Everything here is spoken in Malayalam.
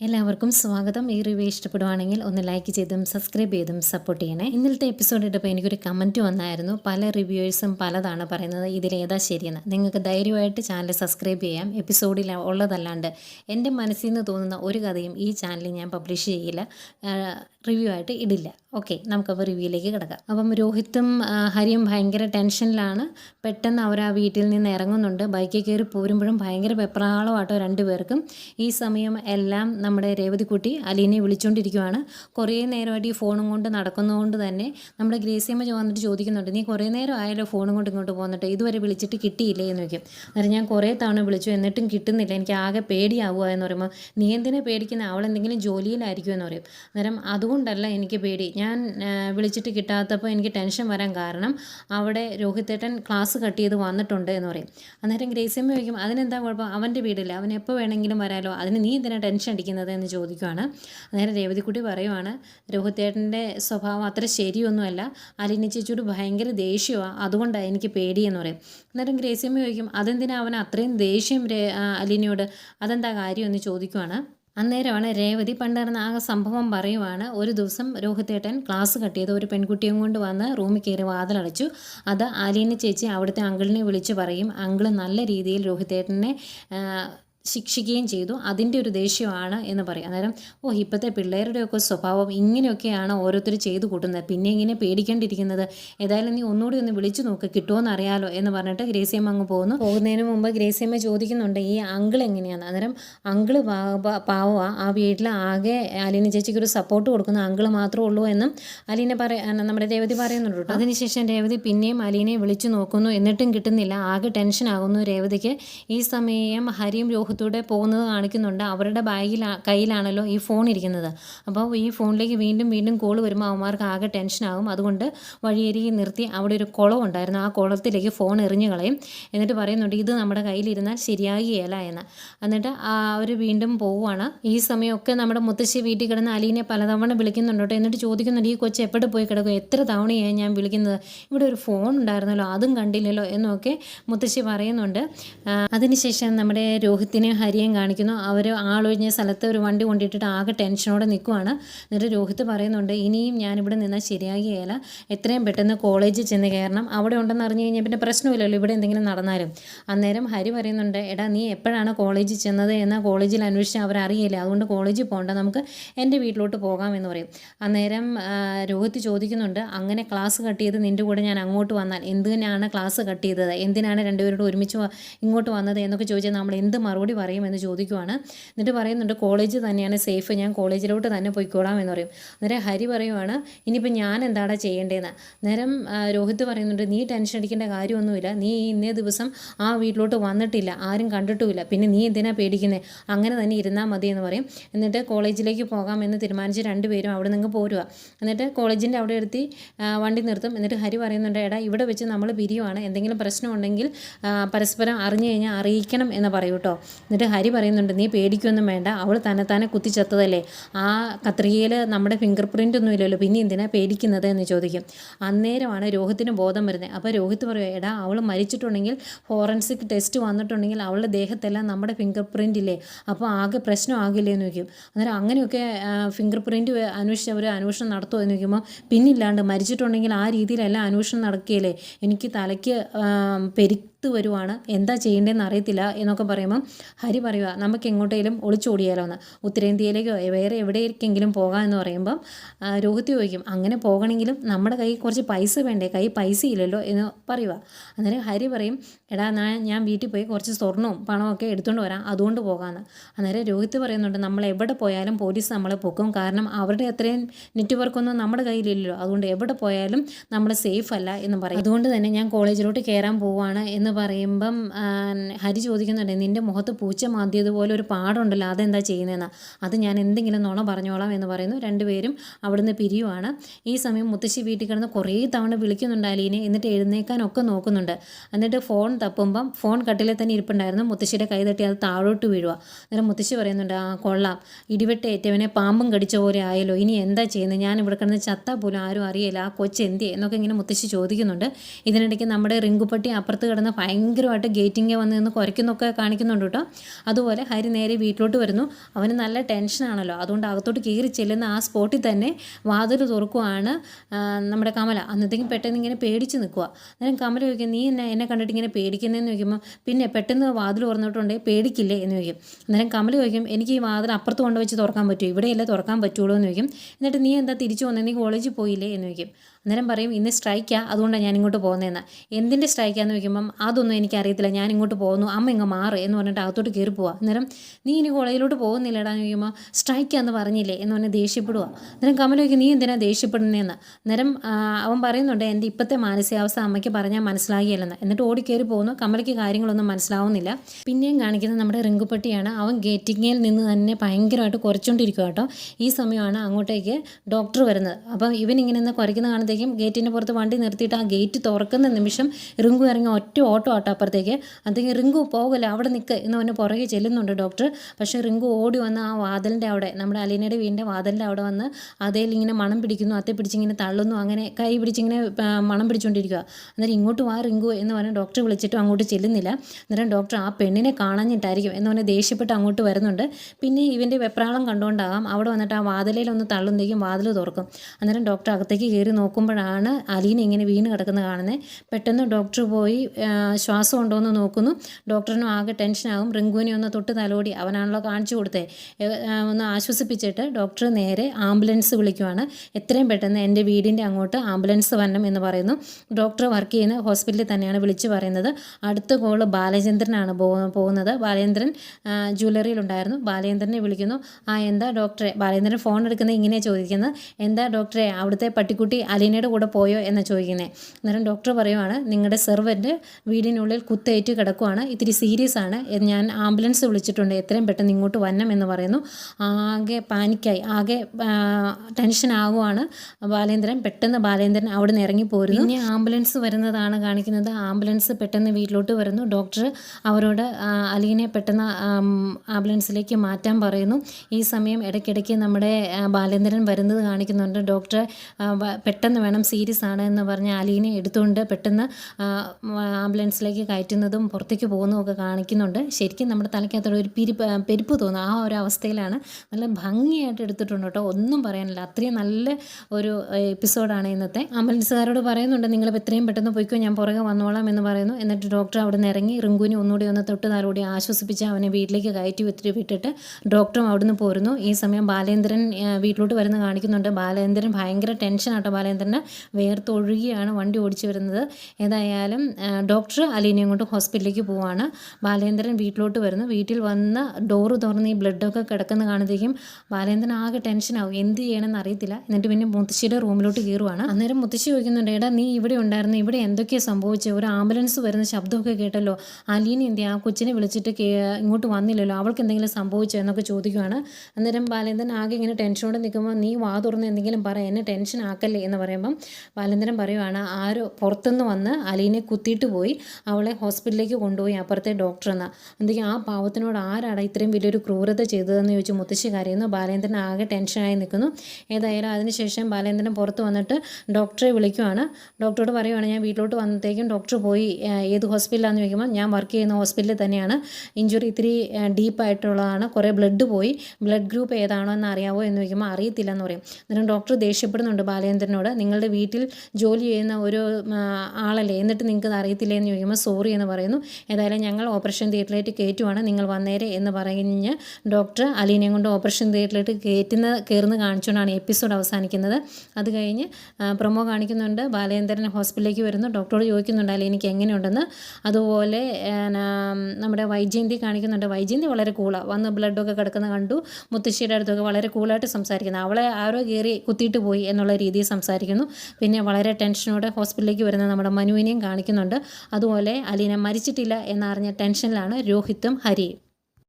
എല്ലാവർക്കും സ്വാഗതം. ഈ റിവ്യൂ ഇഷ്ടപ്പെടുവാണെങ്കിൽ ഒന്ന് ലൈക്ക് ചെയ്തും സബ്സ്ക്രൈബ് ചെയ്തും സപ്പോർട്ട് ചെയ്യണേ. ഇന്നലത്തെ എപ്പിസോഡ് ഇട്ടപ്പോൾ എനിക്കൊരു കമന്റ് വന്നായിരുന്നു. പല റിവ്യൂവേഴ്സും പലതാണ് പറയുന്നത് ഇതിലേതാ ശരിയെന്ന്. നിങ്ങൾക്ക് ധൈര്യമായിട്ട് ചാനൽ സബ്സ്ക്രൈബ് ചെയ്യാം. എപ്പിസോഡിൽ ഉള്ളതല്ലാണ്ട് എന്റെ മനസ്സിൽ നിന്ന് തോന്നുന്ന ഒരു കഥയും ഈ ചാനലിൽ ഞാൻ പബ്ലിഷ് ചെയ്യില്ല. റിവ്യൂ ആയിട്ട് ഇടില്ല. ഓക്കെ നമുക്കപ്പോൾ റിവ്യൂയിലേക്ക് കിടക്കാം. അപ്പം രോഹിത്തും ഹരിയും ഭയങ്കര ടെൻഷനിലാണ്. പെട്ടെന്ന് അവർ ആ വീട്ടിൽ നിന്ന് ഇറങ്ങുന്നുണ്ട്. ബൈക്കിൽ കയറി പോരുമ്പോഴും ഭയങ്കര പെപ്രാളമാട്ടോ രണ്ടുപേർക്കും. ഈ സമയം എല്ലാം നമ്മുടെ രേവതിക്കുട്ടി അലീനെ വിളിച്ചുകൊണ്ടിരിക്കുവാണ് കുറേ നേരമായിട്ട് ഈ ഫോണും കൊണ്ട് നടക്കുന്നതുകൊണ്ട് തന്നെ നമ്മുടെ ഗ്രേസിയമ്മ വന്നിട്ട് ചോദിക്കുന്നുണ്ട് നീ കുറേ നേരം ആയാലോ ഫോണും കൊണ്ട് ഇങ്ങോട്ട് പോകുന്നിട്ട് ഇതുവരെ വിളിച്ചിട്ട് കിട്ടിയില്ലേ? എന്ന് ചോദിക്കും. അന്നേരം ഞാൻ കുറേ തവണ വിളിച്ചു. എന്നിട്ടും കിട്ടുന്നില്ല. എനിക്ക് ആകെ പേടിയാവുക എന്ന് പറയുമ്പോൾ നീ എന്തിനെ പേടിക്കുന്ന? അവൾ എന്തെങ്കിലും ജോലിയിലായിരിക്കും എന്ന് പറയും. അന്നേരം അതുകൊണ്ടല്ല എനിക്ക് പേടി. ഞാൻ വിളിച്ചിട്ട് കിട്ടാത്തപ്പോൾ എനിക്ക് ടെൻഷൻ വരാൻ കാരണം അവിടെ രോഹിത്തേട്ടൻ ക്ലാസ് കട്ട് ചെയ്ത് വന്നിട്ടുണ്ട് എന്ന് പറയും. അന്നേരം ഗ്രേസിയമ്മ ചോദിക്കും അതിനെന്താ കുഴപ്പം? അവന്റെ വീടില്ല. അവൻ എപ്പോൾ വേണമെങ്കിലും വരാലോ? അതിന് നീ എന്തിനാ ടെൻഷൻ അടിക്കുന്നത് എന്ന് ചോദിക്കുകയാണ്. അന്നേരം രേവതിക്കുട്ടി പറയുവാണ് രോഹിത്തേട്ടന്റെ സ്വഭാവം അത്ര ശരിയൊന്നുമല്ല. അലിനി ചേച്ചിയോട് ഭയങ്കര ദേഷ്യമാണ് അതുകൊണ്ടാണ് എനിക്ക് പേടിയെന്ന് പറയും. അന്നേരം ഗ്രേസിയമ്മ ചോദിക്കും അതെന്തിനാ അവൻ അത്രയും ദേഷ്യം അലിനിയോട്? അതെന്താ കാര്യം? എന്ന് ചോദിക്കുവാണ്. അന്നേരമാണ് രേവതി പണ്ട് നടന്ന ആ സംഭവം പറയുവാണ് ഒരു ദിവസം രോഹിത്തേട്ടൻ ക്ലാസ് കട്ട് ചെയ്ത് ഒരു പെൺകുട്ടിയും കൊണ്ട് വന്ന് റൂമിൽ കയറി വാതിലടച്ചു. അത് ആലീന ചേച്ചി അവിടുത്തെ അങ്കിളിനെ വിളിച്ച് പറയും. അങ്കിൾ നല്ല രീതിയിൽ രോഹിത്തേട്ടനെ ശിക്ഷിക്കുകയും ചെയ്തു. അതിന്റെ ഒരു ദേഷ്യമാണ് എന്ന് പറയും. അന്നേരം ഓ ഇപ്പോഴത്തെ പിള്ളേരുടെയൊക്കെ സ്വഭാവം ഇങ്ങനെയൊക്കെയാണ് ഓരോരുത്തർ ചെയ്തു കൂട്ടുന്നത്. പിന്നെ ഇങ്ങനെ പേടിക്കേണ്ടിയിരിക്കുന്നത്. ഏതായാലും നീ ഒന്നുകൂടി ഒന്ന് വിളിച്ചു നോക്ക്. കിട്ടുമോയെന്ന് അറിയാലോ എന്ന് പറഞ്ഞിട്ട് ഗ്രേസിയമ്മ അങ്ങ് പോകുന്നു. പോകുന്നതിന് മുമ്പ് ഗ്രേസിയമ്മ ചോദിക്കുന്നുണ്ട് ഈ അങ്കിൾ എങ്ങനെയാണ് അന്നേരം അങ്കിൾ പാവ ആ വീട്ടിൽ ആകെ അലീന ചേച്ചിക്ക് ഒരു സപ്പോർട്ട് കൊടുക്കുന്ന അങ്കിൾ മാത്രമേ ഉള്ളൂ എന്നും അലീന പറയ നമ്മുടെ രേവതി പറയുന്നുണ്ട് കേട്ടോ. അതിനുശേഷം രേവതി പിന്നെയും അലീനയെ വിളിച്ചു നോക്കുന്നു. എന്നിട്ടും കിട്ടുന്നില്ല. ആകെ ടെൻഷൻ ആകുന്നു രേവതിക്ക്. ഈ സമയം ഹരിയും രോഹിത്തൂടെ പോകുന്നത് കാണിക്കുന്നുണ്ട്. അവരുടെ ബാഗിൽ കയ്യിലാണല്ലോ ഈ ഫോൺ ഇരിക്കുന്നത്. അപ്പോൾ ഈ ഫോണിലേക്ക് വീണ്ടും വീണ്ടും കോൾ വരുമ്പോൾ അവന്മാർക്ക് ആകെ ടെൻഷനാകും അതുകൊണ്ട് വഴിയരികെ നിർത്തി അവിടെ ഒരു കുളം ഉണ്ടായിരുന്നു. ആ കുളത്തിലേക്ക് ഫോൺ എറിഞ്ഞു കളയും. എന്നിട്ട് പറയുന്നുണ്ട് ഇത് നമ്മുടെ കയ്യിലിരുന്നാൽ ശരിയാകുകയില്ല എന്ന്. എന്നിട്ട് അവർ വീണ്ടും പോവുകയാണ് ഈ സമയമൊക്കെ നമ്മുടെ മുത്തശ്ശി വീട്ടിൽ കിടന്ന് അലീനെ പലതവണ വിളിക്കുന്നുണ്ട് എന്നിട്ട് ചോദിക്കുന്നുണ്ട് ഈ കൊച്ചു എപ്പോഴും പോയി കിടക്കും? എത്ര തവണയായി ഞാൻ വിളിക്കുന്നത്? ഇവിടെ ഒരു ഫോൺ ഉണ്ടായിരുന്നല്ലോ അതും കണ്ടില്ലല്ലോ എന്നൊക്കെ മുത്തശ്ശി പറയുന്നുണ്ട്. അതിനുശേഷം നമ്മുടെ രോഹിത്തിനെയും ഹരിയെയും കാണിക്കുന്നു? അവർ ആളൊഴിഞ്ഞ സ്ഥലത്ത് ഒരു വണ്ടി കൊണ്ടിട്ടിട്ട് ആകെ ടെൻഷനോടെ നിൽക്കുവാണ് എന്നിട്ട് രോഹിത് പറയുന്നുണ്ട് ഇനിയും ഞാനിവിടെ നിന്നാൽ ശരിയാകുകയില്ല എത്രയും പെട്ടെന്ന് കോളേജിൽ ചെന്ന് കയറണം. അവിടെ ഉണ്ടെന്ന് അറിഞ്ഞു കഴിഞ്ഞാൽ പിന്നെ പ്രശ്നമില്ലല്ലോ ഇവിടെ എന്തെങ്കിലും നടന്നാലും. അന്നേരം ഹരി പറയുന്നുണ്ട് എടാ നീ എപ്പോഴാണ് കോളേജിൽ ചെന്നത് എന്നാൽ കോളേജിൽ അന്വേഷിച്ച് അവരറിയില്ല? അതുകൊണ്ട് കോളേജിൽ പോകണ്ട നമുക്ക് എന്റെ വീട്ടിലോട്ട് പോകാമെന്ന് പറയും. അന്നേരം രോഹിത് ചോദിക്കുന്നുണ്ട് അങ്ങനെ ക്ലാസ് കട്ട് ചെയ്ത് നിന്റെ കൂടെ ഞാൻ അങ്ങോട്ട് വന്നാൽ എന്തിനാണ് ക്ലാസ് കട്ട് ചെയ്തത്? എന്തിനാണ് രണ്ടുപേരോട് ഒരുമിച്ച് ഇങ്ങോട്ട് വന്നത്? എന്നൊക്കെ ചോദിച്ചാൽ നമ്മൾ എന്ത് മറുപടി പറയുമെന്ന് ചോദിക്കുവാണ്. എന്നിട്ട് പറയുന്നുണ്ട് കോളേജ് തന്നെയാണ് സേഫ്. ഞാൻ കോളേജിലോട്ട് തന്നെ പോയിക്കോളാം എന്ന് പറയും. അന്നേരം ഹരി പറയുവാണ് ഇനിയിപ്പോൾ ഞാൻ എന്താടാ ചെയ്യേണ്ടതെന്ന് അന്നേരം രോഹിത് പറയുന്നുണ്ട് നീ ടെൻഷൻ അടിക്കേണ്ട കാര്യമൊന്നുമില്ല. നീ ഇന്നേ ദിവസം ആ വീട്ടിലോട്ട് വന്നിട്ടില്ല. ആരും കണ്ടിട്ടുമില്ല. പിന്നെ നീ എന്തിനാ പേടിക്കുന്നത് അങ്ങനെ തന്നെ ഇരുന്നാൽ മതി എന്ന് പറയും. എന്നിട്ട് കോളേജിലേക്ക് പോകാമെന്ന് തീരുമാനിച്ച് രണ്ടുപേരും അവിടെ നിന്ന് പോരുക എന്നിട്ട് കോളേജിന്റെ അവിടെ എടുത്തി വണ്ടി നിർത്തും. എന്നിട്ട് ഹരി പറയുന്നുണ്ട് എടാ ഇവിടെ വെച്ച് നമ്മൾ പിരിയുവാണ്. എന്തെങ്കിലും പ്രശ്നമുണ്ടെങ്കിൽ പരസ്പരം അറിഞ്ഞു കഴിഞ്ഞാൽ അറിയിക്കണം എന്ന് പറയൂ കേട്ടോ. എന്നിട്ട് ഹരി പറയുന്നുണ്ട് നീ പേടിക്കൊന്നും വേണ്ട അവൾ തന്നെത്താനെ കുത്തിച്ചത്തതല്ലേ? ആ കത്രികയിൽ നമ്മുടെ ഫിംഗർ പ്രിന്റ് ഒന്നും ഇല്ലല്ലോ പിന്നെ എന്തിനാ പേടിക്കുന്നത്? എന്ന് ചോദിക്കും. അന്നേരമാണ് രോഹിത്തിന് ബോധം വരുന്നത്. അപ്പോൾ രോഹിത്ത് പറയും എടാ അവൾ മരിച്ചിട്ടുണ്ടെങ്കിൽ ഫോറൻസിക് ടെസ്റ്റ് വന്നിട്ടുണ്ടെങ്കിൽ അവളുടെ ദേഹത്തെല്ലാം നമ്മുടെ ഫിംഗർ പ്രിന്റ് ഇല്ലേ? അപ്പോൾ ആകെ പ്രശ്നമാകില്ലേ എന്ന് ചോദിക്കും. അന്നേരം അങ്ങനെയൊക്കെ ഫിംഗർ പ്രിന്റ് അന്വേഷിച്ച് അവർ അന്വേഷണം നടത്തുമോ എന്ന് ചോദിക്കുമ്പോൾ പിന്നില്ലാണ്ട് മരിച്ചിട്ടുണ്ടെങ്കിൽ ആ രീതിയിലെല്ലാം അന്വേഷണം നടക്കുകയില്ലേ? എനിക്ക് തലയ്ക്ക് പെരുത്ത് വരുവാണ്. എന്താ ചെയ്യേണ്ടതെന്ന് അറിയത്തില്ല എന്നൊക്കെ പറയുമ്പം ഹരി പറയുക നമുക്ക് എങ്ങോട്ടേലും ഒളിച്ചോടിയാലോ എന്ന്. ഉത്തരേന്ത്യയിലേക്കോ വേറെ എവിടേക്കെങ്കിലും പോകാം എന്ന് പറയുമ്പം രോഹിത് ചോദിക്കും അങ്ങനെ പോകണമെങ്കിലും നമ്മുടെ കയ്യിൽ കുറച്ച് പൈസ വേണ്ടേ? കൈ പൈസ ഇല്ലല്ലോ? എന്ന് പറയുക അന്നേരം ഹരി പറയും എടാ ഞാൻ വീട്ടിൽ പോയി കുറച്ച് സ്വർണവും പണമൊക്കെ എടുത്തുകൊണ്ട് വരാം അതുകൊണ്ട് പോകാമെന്ന്. അന്നേരം രോഹിത് പറയുന്നുണ്ട് നമ്മൾ എവിടെ പോയാലും പോലീസ് നമ്മളെ പൊക്കും. കാരണം അവരുടെ അത്രയും നെറ്റ്വർക്കൊന്നും നമ്മുടെ കയ്യിലില്ലല്ലോ അതുകൊണ്ട് എവിടെ പോയാലും നമ്മൾ സേഫ് അല്ല എന്ന് പറയും. അതുകൊണ്ട് തന്നെ ഞാൻ കോളേജിലോട്ട് കയറാൻ പോവുകയാണ് എന്ന് പറയുമ്പം ഹരി ചോദിക്കുന്നുണ്ട് നിന്റെ മുഖത്ത് പൂച്ച മാന്തിയതുപോലെ ഒരു പാടുണ്ടല്ലോ അതെന്താ ചെയ്യുന്നതെന്ന് അത് ഞാൻ എന്തെങ്കിലും നുണ പറഞ്ഞോളാം എന്ന് പറയുന്നു. രണ്ടുപേരും അവിടുന്ന് പിരിയുവാണ്. ഈ സമയം മുത്തശ്ശി വീട്ടിൽ കിടന്ന് കുറേ തവണ വിളിക്കുന്നുണ്ട് അലീനെ എന്നിട്ട് എഴുന്നേക്കാനൊക്കെ നോക്കുന്നുണ്ട്. എന്നിട്ട് ഫോൺ തപ്പുമ്പം ഫോൺ കട്ടിലെ തന്നെ ഇരിപ്പുണ്ടായിരുന്നു. മുത്തശ്ശിയുടെ കൈ തട്ടി അത് താഴോട്ട് വീഴുക അന്നേരം മുത്തശ്ശി പറയുന്നുണ്ട് ആ കൊള്ളാം. ഇടിവെട്ടേറ്റവനെ പാമ്പും കടിച്ച പോലെ ആയല്ലോ. ഇനി എന്താ ചെയ്യുന്നത് ഞാൻ ഇവിടെ കിടന്ന് ചത്താൽ പോലും ആരും അറിയില്ല ആ കൊച്ച് എന്തിയെ? എന്നൊക്കെ ഇങ്ങനെ മുത്തശ്ശി ചോദിക്കുന്നുണ്ട്. ഇതിനിടയ്ക്ക് നമ്മുടെ റിങ്കുപ്പട്ടി അപ്പുറത്ത് കിടന്ന ഭയങ്കരമായിട്ട് ഗേറ്റിங்கே വന്ന് നിന്ന് കുരയ്ക്കുന്നൊക്കെ കാണിക്കുന്നുണ്ട് കേട്ടോ. അതുപോലെ ഹരി നേരെ വീട്ടിലോട്ട് വരുന്നു. അവന് നല്ല ടെൻഷനാണല്ലോ അതുകൊണ്ട് അകത്തോട്ട് കയറി ചെല്ലുന്ന ആ സ്പോട്ടിൽ തന്നെ വാതിൽ തുറക്കുവാണ് നമ്മുടെ കമല. അന്നത്തേക്കും പെട്ടെന്ന് ഇങ്ങനെ പേടിച്ച് നിൽക്കുക അന്നേരം കമല ചോദിക്കും നീ എന്നെ എന്നെ കണ്ടിട്ട് ഇങ്ങനെ പേടിക്കുന്നതെന്ന് ചോദിക്കുമ്പോൾ പിന്നെ പെട്ടെന്ന് വാതിൽ തുറന്നിട്ടുണ്ടെങ്കിൽ പേടിക്കില്ലേ? എന്ന് ചോദിക്കും. അന്നേരം കമല ചോദിക്കും എനിക്ക് ഈ വാതിൽ അപ്പുറത്ത് കൊണ്ടുവച്ച് തുറക്കാൻ പറ്റുമോ? ഇവിടെയല്ലേ തുറക്കാൻ പറ്റുള്ളൂ? എന്ന് ചോദിക്കും. എന്നിട്ട് നീ എന്താ തിരിച്ചു വന്നത് നീ കോളേജിൽ പോയില്ലേ? എന്ന് ചോദിക്കും. അന്നേരം പറയും ഇന്ന് സ്ട്രൈക്കാണ് അതുകൊണ്ടാണ് ഞാൻ ഇങ്ങോട്ട് പോകുന്നതെന്ന് എന്തിന്റെ സ്ട്രൈക്കാന്ന് ചോദിക്കുമ്പം അതൊന്നും എനിക്കറിയത്തില്ല. ഞാൻ ഇങ്ങോട്ട് പോകുന്നു. അമ്മ ഇങ്ങ് മാറ് എന്ന് പറഞ്ഞിട്ട് അകത്തോട്ട് കയറി പോവാ. അന്നേരം നീ ഇനി കോളേജിലോട്ട് പോകുന്നില്ലടാ എന്ന് ചോദിക്കുമ്പോൾ സ്ട്രൈക്കാന്ന് പറഞ്ഞില്ലേ എന്ന് പറഞ്ഞ് ദേഷ്യപ്പെടുക അന്നേരം കമൽ ചോദിക്കും നീ എന്തിനാ ദേഷ്യപ്പെടുന്നതെന്ന് അന്നേരം അവൻ പറയുന്നുണ്ട് എന്റെ ഇപ്പോഴത്തെ മാനസികാവസ്ഥ അമ്മയ്ക്ക് പറഞ്ഞാൽ മനസ്സിലാകിയല്ലെന്ന് എന്നിട്ട് ഓടിക്കയറി പോകുന്നു. കമലയ്ക്ക് കാര്യങ്ങളൊന്നും മനസ്സിലാവുന്നില്ല. പിന്നെയും കാണിക്കുന്നത് നമ്മുടെ റിങ്കുപ്പട്ടിയാണ് അവൻ ഗേറ്റിങ്ങിൽ നിന്ന് തന്നെ ഭയങ്കരമായിട്ട് കുറച്ചുകൊണ്ടിരിക്കുക കേട്ടോ. ഈ സമയമാണ് അങ്ങോട്ടേക്ക് ഡോക്ടർ വരുന്നത്. അപ്പം ഇവൻ ഇങ്ങനെ നിന്ന് കുറയ്ക്കുന്ന കാണുമ്പോഴത്തേക്കും ഗേറ്റിന്റെ പുറത്ത് വണ്ടി നിർത്തിയിട്ട് ആ ഗേറ്റ് തുറക്കുന്ന നിമിഷം റിങ്കു ഇറങ്ങി ഒറ്റ ഓട്ടോ ആട്ടോ അപ്പുറത്തേക്ക് അതെങ്കിൽ റിങ്കു പോകല്ല അവിടെ നിൽക്ക് എന്ന് പറഞ്ഞ് പുറകെ ചെല്ലുന്നുണ്ട് ഡോക്ടർ. പക്ഷേ റിങ്കു ഓടി വന്ന് ആ വാതിലിന്റെ അവിടെ നമ്മുടെ അലീനയുടെ വീടിന്റെ വാതിലിന്റെ അവിടെ വന്ന് അതേൽ ഇങ്ങനെ മണം പിടിക്കുന്നു അത്തെ പിടിച്ചിങ്ങനെ തള്ളുന്നു അങ്ങനെ കൈ പിടിച്ചിങ്ങനെ മണം പിടിച്ചുകൊണ്ടിരിക്കുക അന്നേരം ഇങ്ങോട്ട് വാ റിങ്കു എന്ന് പറഞ്ഞ് ഡോക്ടർ വിളിച്ചിട്ടും അങ്ങോട്ട് ചെല്ലുന്നില്ല. അന്നേരം ഡോക്ടർ ആ പെണ്ണിനെ കാണാഞ്ഞിട്ടായിരിക്കും എന്ന് പറഞ്ഞ് ദേഷ്യപ്പെട്ട് അങ്ങോട്ട് വരുന്നുണ്ട്. പിന്നെ ഇവന്റെ വെപ്രാളം കണ്ടുകൊണ്ടാകാം അവിടെ വന്നിട്ട് ആ വാതിലയിലൊന്ന് തള്ളുന്നേക്കും വാതിൽ തുറക്കും. അന്നേരം ഡോക്ടർ അകത്തേക്ക് കയറി നോക്കുമ്പോഴാണ് അലീന ഇങ്ങനെ വീണ് കിടക്കുന്നത് കാണുന്നത് പെട്ടെന്ന് ഡോക്ടർ പോയി ശ്വാസം ഉണ്ടോ എന്ന് നോക്കുന്നു. ഡോക്ടറിനും ആകെ ടെൻഷനാകും. റിങ്കുവിനെ ഒന്ന് തൊട്ട് തലോടി അവനാണല്ലോ കാണിച്ചു കൊടുത്തേ. ഒന്ന് ആശ്വസിപ്പിച്ചിട്ട് ഡോക്ടർ നേരെ ആംബുലൻസ് വിളിക്കുവാണ്. എത്രയും പെട്ടെന്ന് എന്റെ വീടിന്റെ അങ്ങോട്ട് ആംബുലൻസ് വരണം എന്ന് പറയുന്നു. ഡോക്ടർ വർക്ക് ചെയ്യുന്ന ഹോസ്പിറ്റലിൽ തന്നെയാണ് വിളിച്ചു പറയുന്നത്. അടുത്ത കോൾ ബാലചന്ദ്രനാണ് പോകുന്നത്. ബാലേന്ദ്രൻ ജ്വല്ലറിയിലുണ്ടായിരുന്നു. ബാലേന്ദ്രനെ വിളിക്കുന്നു. ആ എന്താ ഡോക്ടറെ? ബാലേന്ദ്രൻ ഫോൺ എടുക്കുന്നത് ഇങ്ങനെ ചോദിക്കുന്നത്. എന്താ ഡോക്ടറെ അവിടുത്തെ പട്ടിക്കുട്ടി അലീനയുടെ കൂടെ പോയോ എന്ന് ചോദിക്കുന്നത് അന്നേരം ഡോക്ടർ പറയുവാണ് നിങ്ങളുടെ സെർവന്റ് വീടിനുള്ളിൽ കുത്തേറ്റ് കിടക്കുവാണ്. ഇത്തിരി സീരിയസ് ആണ്. ഞാൻ ആംബുലൻസ് വിളിച്ചിട്ടുണ്ട്. എത്രയും പെട്ടെന്ന് ഇങ്ങോട്ട് വരണം എന്ന് പറയുന്നു. ആകെ പാനിക്കായി. ആകെ ടെൻഷൻ ആകുവാണ്. ബാലേന്ദ്രൻ പെട്ടെന്ന് ബാലേന്ദ്രൻ അവിടെ നിന്ന് ഇറങ്ങി പോരുന്നു. പിന്നെ ആംബുലൻസ് വരുന്നതാണ് കാണിക്കുന്നത്. ആംബുലൻസ് പെട്ടെന്ന് വീട്ടിലോട്ട് വരുന്നു. ഡോക്ടർ അവരോട് അലീനെ പെട്ടെന്ന് ആംബുലൻസിലേക്ക് മാറ്റാൻ പറയുന്നു. ഈ സമയം ഇടയ്ക്കിടയ്ക്ക് നമ്മുടെ ബാലേന്ദ്രൻ വരുന്നത് കാണിക്കുന്നുണ്ട്. ഡോക്ടർ പെട്ടെന്ന് വേണം സീരിയസ് ആണ് എന്ന് പറഞ്ഞ് അലീനെ എടുത്തുകൊണ്ട് പെട്ടെന്ന് ആ, ആംബുലൻസിലേക്ക് കയറ്റുന്നതും പുറത്തേക്ക് പോകുന്നതും കാണിക്കുന്നുണ്ട്. ശരിക്കും നമ്മുടെ തലയ്ക്കകത്തോടെ ഒരു പിരിപ്പ് പെരുപ്പ് തോന്നും ആ ഒരു അവസ്ഥയിലാണ്. നല്ല ഭംഗിയായിട്ട് എടുത്തിട്ടുണ്ട് കേട്ടോ. ഒന്നും പറയാനില്ല. അത്രയും നല്ല ഒരു എപ്പിസോഡാണ് ഇന്നത്തെ. ആംബുലൻസുകാരോട് പറയുന്നുണ്ട് നിങ്ങൾ എത്രയും പെട്ടെന്ന് പോയിക്കോ ഞാൻ പുറകെ വന്നോളാം എന്ന് പറയുന്നു. എന്നിട്ട് ഡോക്ടർ അവിടെ നിന്ന് ഇറങ്ങി റിങ്കുവിനെ ഒന്നുകൂടി ഒന്ന് തൊട്ട് താരോടി ആശ്വസിപ്പിച്ച് അവനെ വീട്ടിലേക്ക് കയറ്റി വെത്തിട്ട് വിട്ടിട്ട് ഡോക്ടറും അവിടുന്ന് പോരുന്നു. ഈ സമയം ബാലേന്ദ്രൻ വീട്ടിലോട്ട് വരുന്ന കാണിക്കുന്നുണ്ട്. ബാലേന്ദ്രൻ ഭയങ്കര ടെൻഷനാട്ടോ ബാലേന്ദ്രന് വേർത്തൊഴുകിയാണ് വണ്ടി ഓടിച്ചു വരുന്നത്. ഏതായാലും ആ, ഡോക്ടർ അലീനയും കൊണ്ട് ഹോസ്പിറ്റലിലേക്ക് പോവാണ്. ബാലേന്ദ്രൻ വീട്ടിലോട്ട് വരുന്നു. വീട്ടിൽ വന്ന് ഡോറ് തുറന്ന് ഈ ബ്ലഡൊക്കെ കിടക്കുന്ന കാണുന്നതേക്കും ബാലേന്ദ്രൻ ആകെ ടെൻഷനാവും. എന്ത് ചെയ്യണമെന്ന് അറിയത്തില്ല. എന്നിട്ട് പിന്നെ മുത്തശ്ശിയുടെ റൂമിലോട്ട് കയറുവാണ്. അന്നേരം മുത്തശ്ശി ചോദിക്കുന്നുണ്ട് ഏടാ നീ ഇവിടെ ഉണ്ടായിരുന്നു. ഇവിടെ എന്തൊക്കെയാണ് സംഭവിച്ചത്? ഒരു ആംബുലൻസ് വരുന്ന ശബ്ദമൊക്കെ കേട്ടല്ലോ. അലീന എന്ത് ആ കൊച്ചിനെ വിളിച്ചിട്ട് ഇങ്ങോട്ട് വന്നില്ലല്ലോ. അവൾക്ക് എന്തെങ്കിലും സംഭവിച്ചോ എന്നൊക്കെ ചോദിക്കുവാണ്. അന്നേരം ബാലേന്ദ്രൻ ആകെ ഇങ്ങനെ ടെൻഷനോടെ നിൽക്കുമ്പോൾ നീ വാ തുറന്ന് എന്തെങ്കിലും പറ. എന്നെ ടെൻഷൻ ആക്കല്ലേ? എന്ന് പറയുമ്പം ബാലേന്ദ്രൻ പറയുവാണ് ആരോ പുറത്തുനിന്ന് വന്ന് അലീനെ കുത്തിയിട്ട് പോയി. അവളെ ഹോസ്പിറ്റലിലേക്ക് കൊണ്ടുപോയി അപ്പുറത്തെ ഡോക്ടർ എന്നാ. എന്തെങ്കിലും ആ പാവത്തിനോട് ആരാണ് ഇത്രയും വലിയൊരു ക്രൂരത ചെയ്തതെന്ന് ചോദിച്ച് മുത്തശ്ശി കരയുന്നു. ബാലേന്ദ്രൻ ആകെ ടെൻഷനായി നിൽക്കുന്നു. ഏതായാലും അതിനുശേഷം ബാലേന്ദ്രൻ പുറത്ത് വന്നിട്ട് ഡോക്ടറെ വിളിക്കുവാണ്. ഡോക്ടറോട് പറയുവാണ് ഞാൻ വീട്ടിലോട്ട് വന്നത്തേക്കും ഡോക്ടർ പോയി ഏത് ഹോസ്പിറ്റലാണെന്ന് ചോദിക്കുമ്പോൾ ഞാൻ വർക്ക് ചെയ്യുന്ന ഹോസ്പിറ്റലിൽ തന്നെയാണ്. ഇഞ്ചുറി ഇത്തിരി ഡീപ്പായിട്ടുള്ളതാണ് കുറേ ബ്ലഡ് പോയി. ബ്ലഡ് ഗ്രൂപ്പ് ഏതാണോ എന്ന് അറിയാവോ? എന്ന് ചോദിക്കുമ്പോൾ അറിയത്തില്ല എന്ന് പറയും. അന്നേരം ഡോക്ടർ ദേഷ്യപ്പെടുന്നുണ്ട് ബാലേന്ദ്രനോട്. നിങ്ങളുടെ വീട്ടിൽ ജോലി ചെയ്യുന്ന ഒരു ആളല്ലേ? എന്നിട്ട് നിങ്ങൾക്ക് അറിയത്തില്ലേ? എന്ന് ചോദിക്കുമ്പോൾ സോറി എന്ന് പറയുന്നു. ഏതായാലും ഞങ്ങൾ ഓപ്പറേഷൻ തിയേറ്ററിലേക്ക് കയറ്റുവാണ്. നിങ്ങൾ വന്നേരെ എന്ന് പറഞ്ഞ് ഡോക്ടർ അലീനയും കൊണ്ട് ഓപ്പറേഷൻ തിയേറ്ററിലേക്ക് കയറ്റുന്ന കയറുന്ന കാണിച്ചുകൊണ്ടാണ് എപ്പിസോഡ് അവസാനിക്കുന്നത്. അത് കഴിഞ്ഞ് പ്രൊമോ കാണിക്കുന്നുണ്ട്. ബാലേന്ദ്രൻ ഹോസ്പിറ്റലിലേക്ക് വരുന്നു. ഡോക്ടറോട് ചോദിക്കുന്നുണ്ട് അലീനയ്ക്ക് എങ്ങനെയുണ്ടെന്ന്? അതുപോലെ നമ്മുടെ വൈജയന്തി കാണിക്കുന്നുണ്ട്. വൈജയന്തി വളരെ കൂളാണ് വന്ന് ബ്ലഡൊക്കെ കിടക്കുന്ന കണ്ടു. മുത്തശ്ശിയുടെ അടുത്തൊക്കെ വളരെ കൂളായിട്ട് സംസാരിക്കുന്നു. അവളെ ആരോ കയറി കുത്തിയിട്ട് പോയി എന്നുള്ള രീതിയിൽ സംസാരിക്കുന്നു. പിന്നെ വളരെ ടെൻഷനോടെ ഹോസ്പിറ്റലിലേക്ക് വരുന്ന നമ്മുടെ മനുവിനെയും കാണിക്കുന്നുണ്ട്. അതുപോലെ അലീന മരിച്ചിട്ടില്ല എന്നറിഞ്ഞ ടെൻഷനിലാണ് രോഹിത്തും ഹരിയും.